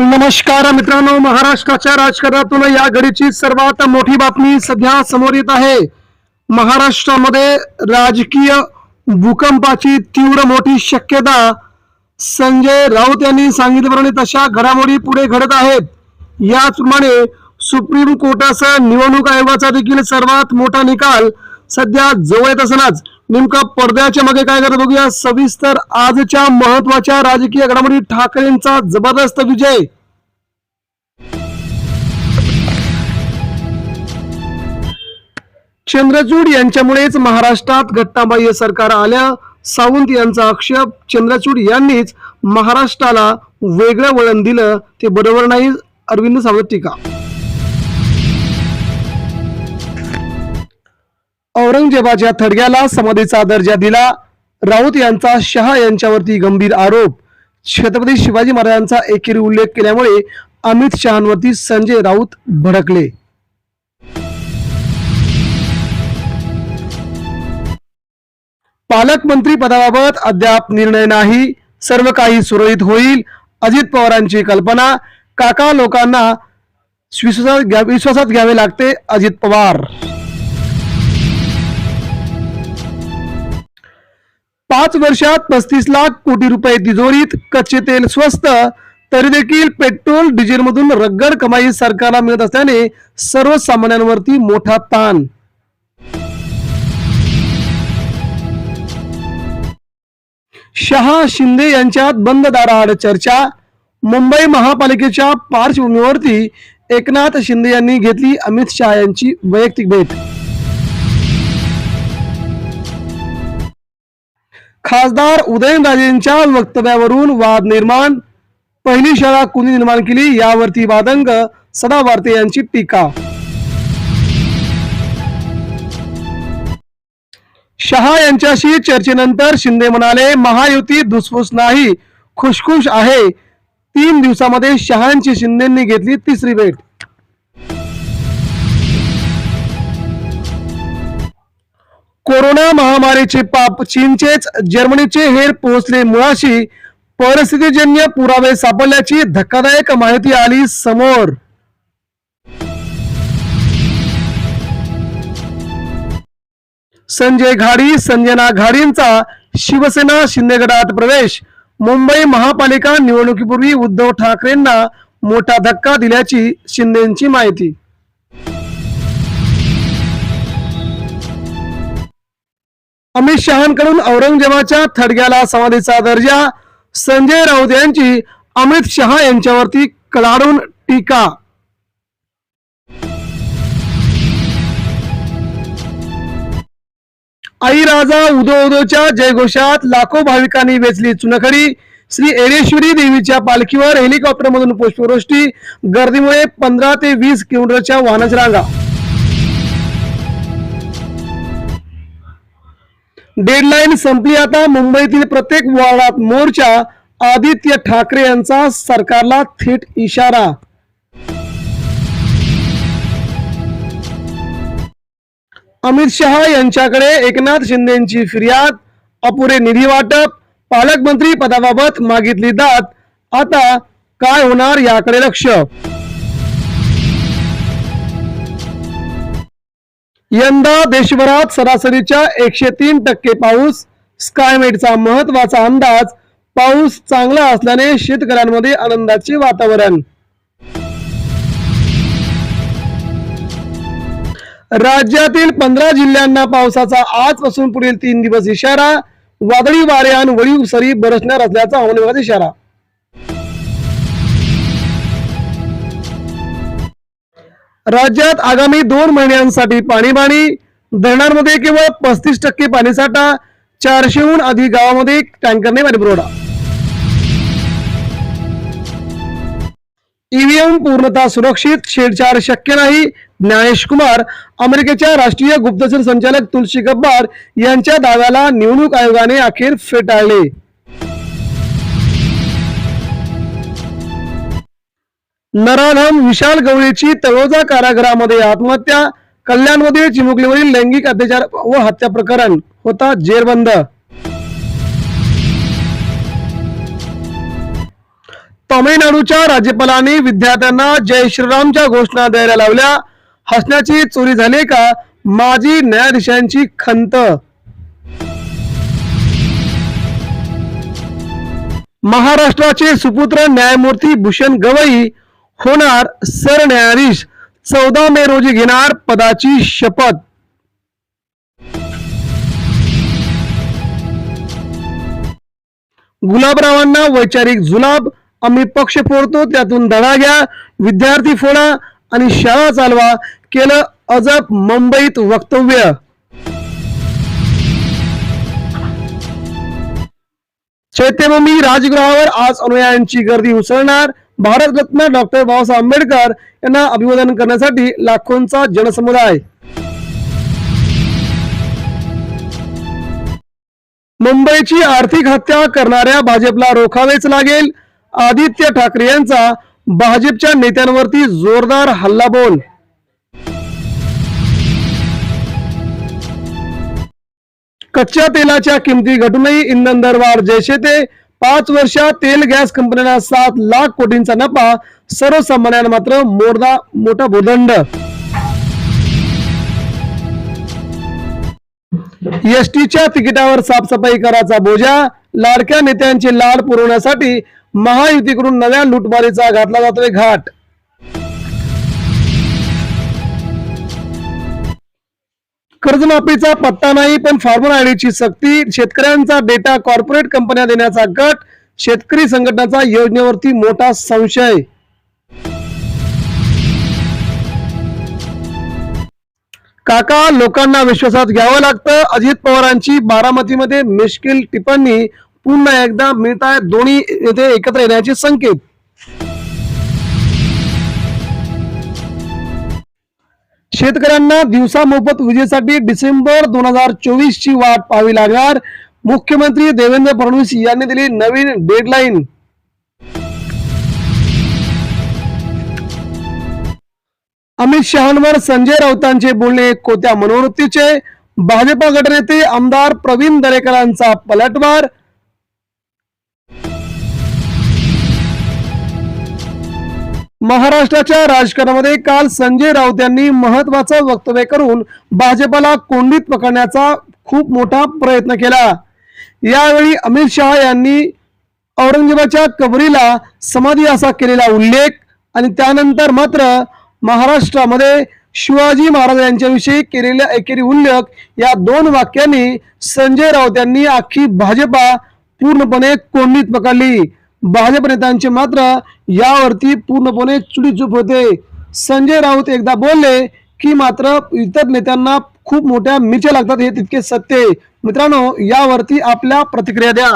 नमस्कार मित्रांनो महाराष्ट्राच्या राजकारणातून या घडीची सर्वात मोठी बातमी सध्या समोर येत आहे. महाराष्ट्रामध्ये राजकीय भूकंपाची तीव्र मोठी शक्यता संजय राऊत यांनी सांगितल्याप्रमाणे तशा घडामोडी पुढे घडत आहेत. याचप्रमाणे सुप्रीम कोर्टासह निवडणूक आयोगाचा देखील सर्वात मोठा निकाल सध्या जवळ येत असतानाच नेमका पडद्याच्या मागे काय करत बघूया. सविस्तर आजच्या महत्त्वाच्या राजकीय घडामोडी. ठाकरेंचा जबरदस्त विजय. चंद्रचूड यांच्यामुळेच महाराष्ट्रात घट्टाबाह्य सरकार आल्या. सावंत यांचा आक्षेप चंद्रचूड यांनीच महाराष्ट्राला वेगळं वळण दिलं. ते बरोबर नाही अरविंद सावंत टीका. औरंगजेबाच्या थडग्याला समाधीचा दर्जा दिला. राऊत यांचा शहा यांच्यावरती गंभीर आरोप. छत्रपती शिवाजी महाराजांचा एकेरी उल्लेख केल्यामुळे अमित शहांवरती संजय राऊत भडकले. पालकमंत्री पदाबाबत अद्याप निर्णय नाही. सर्व काही सुरळीत होईल अजित पवारांची कल्पना. काका लोकांना विश्वासात विश्वासात घ्यावे लागते अजित पवार. पाच वर्षात पस्तीस लाख कोटी रुपये तिजोरीत कच्चे तेल स्वस्त तरी देखील पेट्रोल डिझेल मधून रगड कमाई सरकारला मिळत असल्याने सर्वसामान्यांवरती मोठा ताण. शहा शिंदे यांच्यात बंद दाराआड चर्चा. मुंबई महापालिकेच्या पार्श्वभूमीवरती एकनाथ शिंदे यांनी घेतली अमित शहा यांची वैयक्तिक भेट. खासदार उदयनराजेंच्या वक्तव्यावरून वाद निर्माण. पहिली शाळा कुणी निर्माण केली यावरती वादंग. सदा वार्ते यांची टीका. शहा यांच्याशी चर्चेनंतर शिंदे म्हणाले महायुती धुसफूस नाही खुशखुश आहे. तीन दिवसामध्ये शहांची शिंदेंनी घेतली तिसरी भेट. महामारीचे पाप चीनचेच जर्मनीचे हेर पोहोचले मुळाशी परिस्थितीजन्य पुरावे सापडल्याची धक्कादायक माहिती आली समोर. संजय घाडी संजना घाडींचा शिवसेना शिंदेगडात प्रवेश. मुंबई महापालिका निवडणुकीपूर्वी उद्धव ठाकरेंना मोठा धक्का दिल्याची शिंदेची माहिती. अमित शहांकडून औरंगजेबाच्या थडग्याला समाधीचा दर्जा संजय राऊत यांची अमित शहा यांच्यावरती कडाडून टीका. आई राजा उदो उदोच्या जयघोषात लाखो भाविकांनी वेचली चुनखडी. श्री एरेश्वरी देवीच्या पालखीवर हेलिकॉप्टरमधून पुष्पवृष्टी गर्दीमुळे पंधरा ते वीस किलोमीटरच्या वाहनाच्या रांगा. डेडलाईन संपली आता. मुंबईतील प्रत्येक वार्डात मोर्चा. आदित्य ठाकरे यांचा सरकारला थेट इशारा. अमित शहा यांच्याकडे एकनाथ शिंदेची फिर्याद. अपुरे निधी वाटप. पालकमंत्री पदाबाबत मागितली दात आता काय होणार याकडे लक्ष. यंदा देशभरात सरासरीच्या एकशे तीन टक्के पाऊस स्कायमेटचा महत्त्वाचा अंदाज पाऊस चांगला असल्याने शेतकऱ्यांमध्ये आनंदाचे वातावरण. राज्यातील पंधरा जिल्ह्यांना पावसाचा आजपासून पुढील तीन दिवस इशारा वादळी वारे आणि वळीव सरी बरसणार असल्याचा हवामानाचा इशारा. राज्यात आगामी दोन महिन्यांसाठी पाणीबाणी धरणांमध्ये केवळ पस्तीस टक्के पाणीसाठा चारशेहून अधिक गावामध्ये टँकरने पाणीपुरवठा ईव्हीएम पूर्णतः सुरक्षित छेडछाड शक्य नाही ज्ञानेश कुमार अमेरिकेच्या राष्ट्रीय गुप्तचर संचालक तुलसी गब्बार यांच्या दाव्याला निवडणूक आयोगाने अखेर फेटाळले. नराधम विशाल गवळीची तळोजा कारागृहामध्ये आत्महत्या कल्याणमध्ये चिमुकलीवरील लैंगिक अत्याचार व हत्या प्रकरण होता जेरबंद. तामिळनाडूच्या राज्यपालांनी विद्यार्थ्यांना जय श्रीरामच्या घोषणा द्यायला लावल्या. हसण्याची चोरी झाली का? माजी न्यायाधीशांची खंत. महाराष्ट्राचे सुपुत्र न्यायमूर्ती भूषण गवई होणार सरन्यायाधीश. चौदा मे रोजी घेणार पदाची शपथ. गुलाबरावांना वैचारिक जुलाब. आम्ही पक्ष फोडतो त्यातून धडा घ्या. विद्यार्थी फोडा आणि शाळा चालवा. केलं अजब मुंबईत वक्तव्य. चैत्यभूमी राजगृहावर आज अनुयायांची गर्दी उसळणार. भारतरत्न डॉक्टर बाबासाहेब आंबेडकर यांना अभिवादन करण्यासाठी लाखोंचा जनसमुदाय. मुंबईची आर्थिक हत्या करणाऱ्या भाजपला रोखावेच लागेल. आदित्य ठाकरे यांचा भाजपच्या नेत्यांवरती जोरदार हल्लाबोल. कच्च्या तेलाच्या किमती घटूनही इंधन दरवाढ जैसे ते पाच वर्षात तेल गॅस कंपन्यांना सात लाख कोटींचा नफा सर्वसामान्यांना मात्र मोठा मोठा भूदंड. एसटीच्या तिकिटावर साफसफाई करायचा बोजा लाडक्या नेत्यांचे लाड पुरवण्यासाठी महायुतीकडून नव्या लुटमारीचा घातला जातोय घाट. कर्जमाफीचा पत्ता नाही पण फार्मर आयडीची सक्ती. शेतकऱ्यांचा डेटा कॉर्पोरेट कंपन्या देण्याचा गट शेतकरी संघटनाचा योजनेवरती मोठा संशय. काका लोकांना विश्वासात घ्यावं लागतं. अजित पवारांची बारामतीमध्ये मिश्किल टिप्पणी. पुन्हा एकदा मिळत आहे दोन्ही येथे एकत्र येण्याचे संकेत. शेतकऱ्यांना दिवसा मोफत विजेसाठी डिसेंबर दोन हजार चोवीस ची वाट पाहावी लागणार. मुख्यमंत्री देवेंद्र फडणवीस यांनी दिली नवीन डेडलाईन. अमित शहांवर संजय राऊतांचे बोलणे कोत्या मनोवृत्तीचे. भाजपा गटनेते आमदार प्रवीण दरेकरांचा पलटवार. महाराष्ट्राच्या राजकारणामध्ये काल संजय राऊत यांनी महत्वाचं वक्तव्य करून भाजपाला कोंडीत पकडण्याचा खूप मोठा प्रयत्न केला. यावेळी अमित शहा यांनी औरंगजेबाच्या कबरीला समाधी असा केलेला उल्लेख आणि त्यानंतर मात्र महाराष्ट्रामध्ये शिवाजी महाराज यांच्याविषयी केलेल्या एकेरी उल्लेख या दोन वाक्यांनी संजय राऊत यांनी अख्खी भाजपा पूर्णपणे कोंडीत पकडली. भाजप नेत्यांचे मात्र यावरती पूर्णपणे चुडीचूप होते. संजय राऊत एकदा बोलले की मात्र इतर नेत्यांना खूप मोठ्या मिरच्या लागतात हे तितके सत्य मित्रांनो यावरती आपल्या प्रतिक्रिया द्या.